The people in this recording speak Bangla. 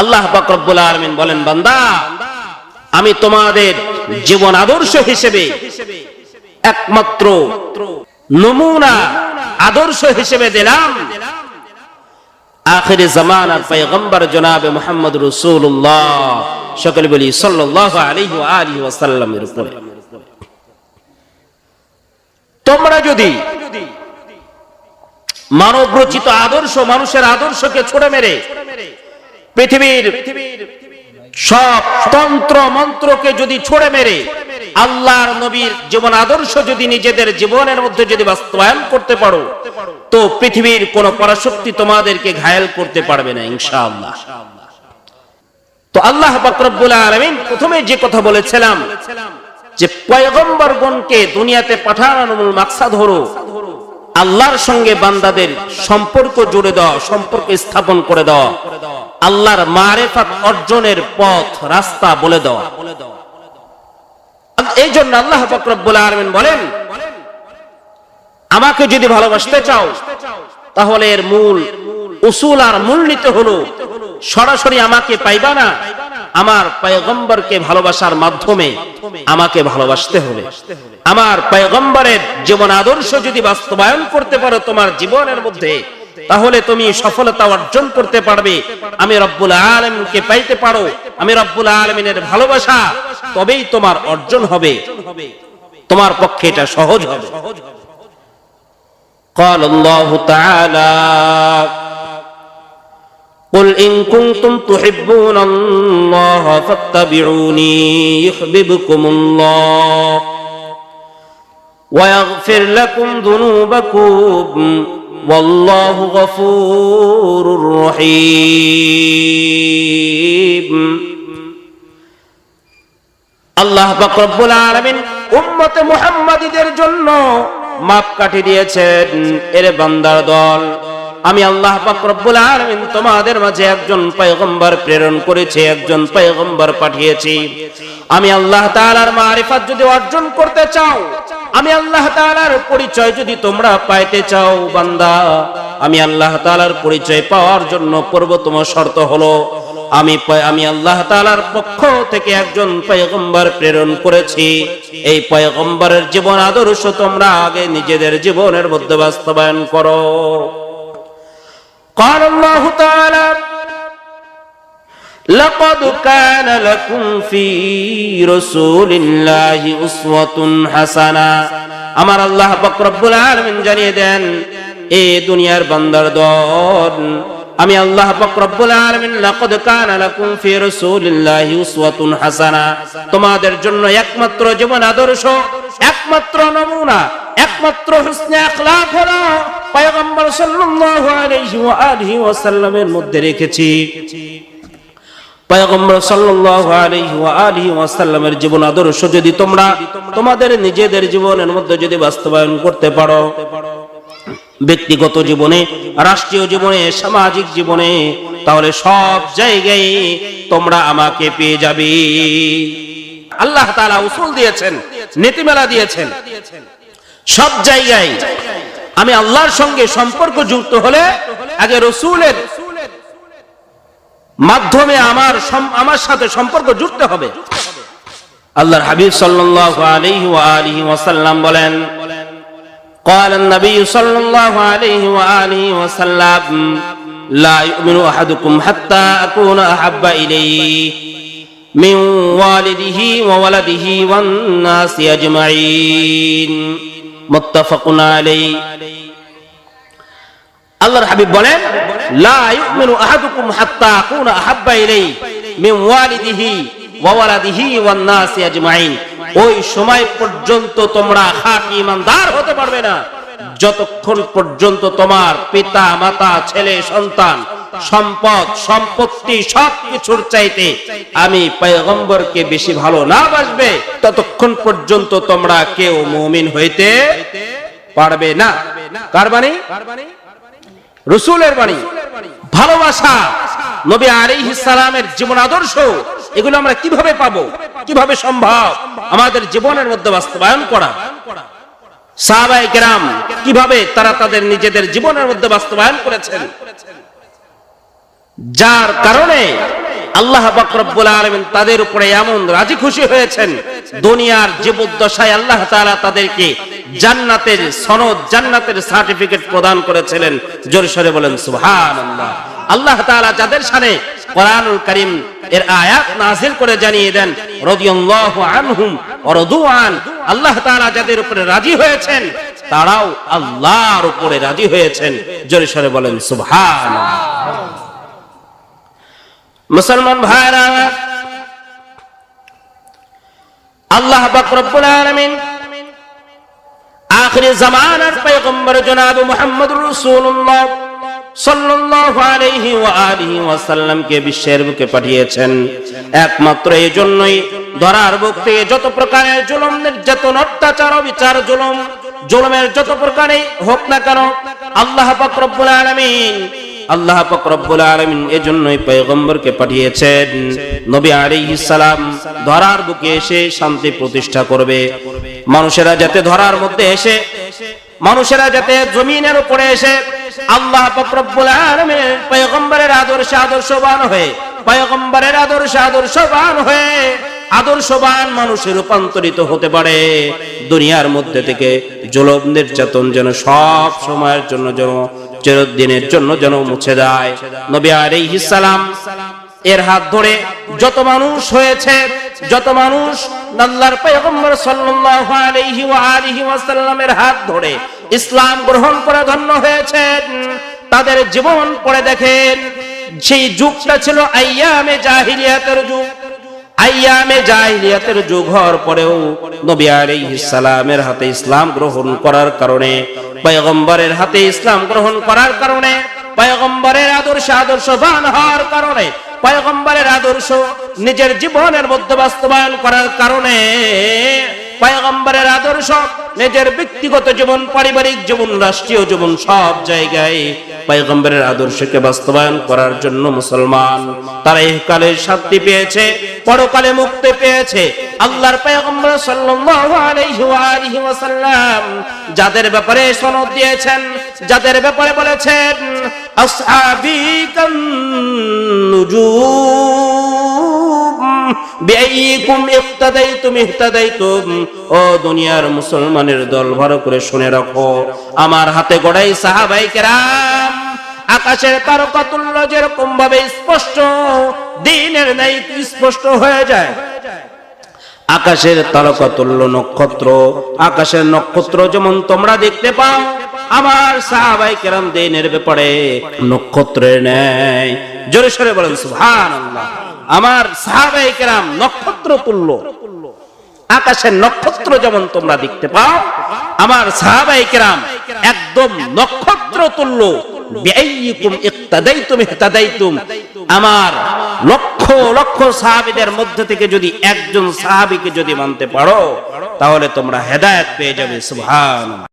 আল্লাহ বাকরবুল আলমিন বলেন, বান্দা, আমি তোমাদের জীবন আদর্শ হিসেবে একমাত্র নমুনা আদর্শ হিসেবে দিলাম। আখিরি জামানার পয়গম্বর জনাবে মোহাম্মদ রসুল্লাহ সকলে বলি সাল্লাহ আলাইহি ওয়া আলিহি উপরে। তোমরা যদি মানব রচিত আদর্শ মানুষের আদর্শকে ছুড়ে মেরে পৃথিবীর সব তন্ত্র মন্ত্রকে যদি ছুড়ে মেরে, আল্লাহর নবীর জীবন আদর্শ যদি নিজেদের জীবনের মধ্যে যদি বাস্তবায়ন করতে পারো, তো পৃথিবীর কোন পরাশক্তি তোমাদেরকে ঘায়েল করতে পারবে না, ইনশাআল্লাহ। তো আল্লাহ বাকরবুল আলমিন প্রথমে যে কথা বলেছিলাম, যে পয়গম্বরগণকে দুনিয়াতে পাঠানোর মূল মাকসাদ হলো আল্লাহর সঙ্গে বান্দাদের সম্পর্ক জুড়ে দেওয়া, সম্পর্ক স্থাপন করে দেওয়া। আল্লাহর মারেফাত অর্জনের পথ, রাস্তা বলে দেওয়া। এই জন্য আল্লাহ ফকরবুল আলমিন বলেন, আমাকে যদি ভালোবাসতে চাও, তাহলে এর মূল উসুল আর মূল নিতে হলো, সরাসরি আমাকে পাইবা না, আমার পয়গম্বরকে ভালোবাসার মাধ্যমে আমাকে ভালোবাসতে হবে। আমার পয়গম্বরের জীবন আদর্শ যদি বাস্তবায়ন করতে পারো তোমার জীবনের মধ্যে তাহলে তুমি সফলতা অর্জন করতে পারবে আমি রব্বুল আলমকে পাইতে পারো আমি রব্বুল আলমিনের ভালোবাসা তবেই তোমার অর্জন হবে তোমার পক্ষে এটা সহজ হবে قال الله تعالى قل إن كنتم تحبون الله فاتبعوني يحببكم الله ويغفر لكم ذنوبكم والله غفور رحيم আল্লাহ রব্বুল আলামিন উম্মতে মুহাম্মাদীদের জন্য মাপ কাটি দিয়েছেন এর বান্দার দল আমি আল্লাহ পাক রব্বুল তোমাদের মাঝে একজন পয়গম্বর প্রেরণ করেছি, একজন পয়গম্বর পাঠিয়েছি। আমি আল্লাহ তাআলার মারিফাত যদি অর্জন করতে চাও, আমি আল্লাহ তাআলার পরিচয় যদি তোমরা পাইতে চাও, বান্দা, আমি আল্লাহ তাআলার পরিচয় পাওয়ার জন্য পূর্বতম শর্ত হলো, আমি আমি আল্লাহ তাআলার পক্ষ থেকে একজন পয়গম্বর প্রেরণ করেছি। এই পয়গম্বরের জীবন আদর্শ তোমরা আগে নিজেদের জীবনের মধ্যে বাস্তবায়ন করো। قال الله تعالى لقد كان لكم في رسول الله أسوة حسنة আমার আল্লাহ পাক রব্বুল আলামিন জানিয়ে দেন এ দুনিয়ার বান্দার দল আমি আল্লাহ পাক রব্বুল আলামিন লাকাদ কানা লাকুম ফি রাসূলিল্লাহি উসওয়াতুন হাসানা তোমাদের জন্য একমাত্র জীবন আদর্শ একমাত্র নমুনা একমাত্র হুসনে আখলাক হলো মধ্যে রেখেছি। জীবন আদর্শ যদি তোমরা, তোমাদের নিজেদের জীবনের মধ্যে যদি বাস্তবায়ন করতে পারো, ব্যক্তিগত জীবনে, রাষ্ট্রীয় জীবনে, সামাজিক জীবনে, তাহলে সব জায়গায় তোমরা আমাকে পেয়ে যাবে। আল্লাহ তাআলা উসুল দিয়েছেন, নীতিমালা দিয়েছেন। সব জায়গায় আমি আল্লাহর সঙ্গে সম্পর্ক যুক্ত হলে আগে রসুলের মাধ্যমে আমার আমার সাথে সম্পর্ক জুড়তে হবে আল্লাহর হাবিব সাল্লাল্লাহু আলাইহি ওয়া আলিহি ওয়াসাল্লাম বলেন قال النبي صلى الله عليه وآله وسلم لا يؤمن أحدكم حتى أكون أحب إليه من والده وولده والناس أجمعين আল্লাহর হাবিব বলেন ওই সময় পর্যন্ত তোমরা ইমানদার হতে পারবে না। যতক্ষণ পর্যন্ত তোমার পিতা, মাতা, ছেলে, সন্তান সম্পদ। সম্পত্তি সবকিছুর চাইতে আমি পয়গম্বরকে বেশি ভালো না বাসবে। ততক্ষণ পর্যন্ত তোমরা কেউ মুমিন হইতে পারবে না। কার বাণী? রসুলের বাণী। ভালোবাসা নবী আলাইহিস সালামের জীবন আদর্শ, এগুলো আমরা কীভাবে পাবো? কীভাবে সম্ভব? আমাদের জীবনের মধ্যে বাস্তবায়ন করা। সাহাবায়ে কেরাম কীভাবে তারা তাদের নিজেদের জীবনের মধ্যে বাস্তবায়ন করেছেন? যার কারণে আল্লাহ বাকরব্বুল আলমিন তাদের উপরে এমন রাজি খুশি হয়েছেন। দুনিয়ার জীবদ্দশায় আল্লাহ তাআলা তাদেরকে জান্নাতের সনদ, জান্নাতের সার্টিফিকেট প্রদান করেছিলেন। জোরসরে বলেন, সুবহানাল্লাহ। আল্লাহ তাআলা যাদের সানে কোরআনুল করিম এর আয়াত নাজিল করে জানিয়ে দেন, রাদিয়াল্লাহু আনহুম ওয়া আল্লাহ তাআলা যাদের উপরে রাজি হয়েছেন, তারাও আল্লাহর উপরে রাজি হয়েছেন। জোরসরে বলেন, সুবহানাল্লাহ। মুসলমান ভাইরা আল্লাহ পাক রব্বুল আলামিন আখিরি জামানার পয়গম্বর জনাব বুকে পাঠিয়েছেন। একমাত্র এই জন্যই যত প্রকারের জুলুম, নির্যাতন, অত্যাচার, অবিচার, জুলুম, জুলুমের যত আল্লাহ আল্লাহ রব্বুল আলামিন এজন্যই পয়গম্বরকে পাঠিয়েছেন। নবী আলাইহিস সালাম ধরার বুকে এসে শান্তি প্রতিষ্ঠা করবে। মানুষেরা যাতে ধরার মধ্যে এসে, মানুষেরা যাতে জমিনের উপরে এসে আল্লাহ রব্বুল আলামিনের পয়গম্বরের আদর্শে আদর্শবান হয়ে, পয়গম্বরের আদর্শে আদর্শবান হয়ে আদর্শবান মানুষে রূপান্তরিত হতে পারে। দুনিয়ার মধ্যে থেকে জলব নির্যাতন যেন সব সময়ের জন্য যেন চিরদিনের জন্য যেন মুছে যায় নবী আলাইহিস সালাম এর হাত ধরে যত মানুষ হয়েছে, যত মানুষ আল্লাহর পয়গম্বর সাল্লাল্লাহু আলাইহি ওয়া আলিহি ওয়াসাল্লামের হাত ধরে ইসলাম গ্রহণ করে ধন্য হয়েছেন, তাদের জীবন পড়ে দেখেন। সেই যুগটা ছিল আইয়ামে জাহিলিয়াতের যুগ। আইয়ামে জাহিলিয়াতের যুগ হওয়ার পরেও নবী আলাইহিস সালামের হাতে ইসলাম গ্রহণ করার কারণে, পয়গম্বরের হাতে ইসলাম গ্রহণ করার কারণে, পয়গম্বরের আদর্শ আদর্শবান হওয়ার কারণে, পয়গম্বরের আদর্শ নিজের জীবনের মধ্যে বাস্তবায়ন করার কারণে পয়গম্বরের আদর্শ, নিজের ব্যক্তিগত জীবন, পারিবারিক জীবন, রাষ্ট্রীয় জীবন, সব জায়গায় পয়গম্বরের আদর্শকে বাস্তবায়ন করার জন্য মুসলমান। তারা ইহকালে শান্তি পেয়েছে, পরকালে মুক্তি পেয়েছে। আল্লাহর পায়গম্বর সাল্লাল্লাহু আলাইহি ওয়া আলিহি ওয়াসাল্লাম যাদের ব্যাপারে সনদ দিয়েছেন, যাদের ব্যাপারে বলেছেন আসহাবি নুজুম। দুনিয়ার মুসলমানের দল, ভালো করে শুনে রাখো। আমার হাতে গড়াই সাহাবাই কেরাম। আকাশের তারকা তুল্য যেরকম ভাবে স্পষ্ট, দিনের স্পষ্ট হয়ে যায়। আকাশের তারকা তুল্য নক্ষত্র, আকাশের নক্ষত্র যেমন তোমরা দেখতে পাও, আমার সাহাবাই কেরাম দিনের ব্যাপারে নক্ষত্রের ন্যায়। জোরে সরে বলেন, সুবহানাল্লাহ। আমার সাহাবাই কেরাম নক্ষত্র তুল্য। আকাশের নক্ষত্র যেমন তোমরা দেখতে পাও, আমার সাহাবাই কেরাম একদম নক্ষত্র তুল্য। আমার লক্ষ লক্ষ সাহাবীদের মধ্যে থেকে যদি একজন সাহাবীকে যদি মানতে পারো, তাহলে তোমরা হেদায়েত পেয়ে যাবে, সুবহানাল্লাহ।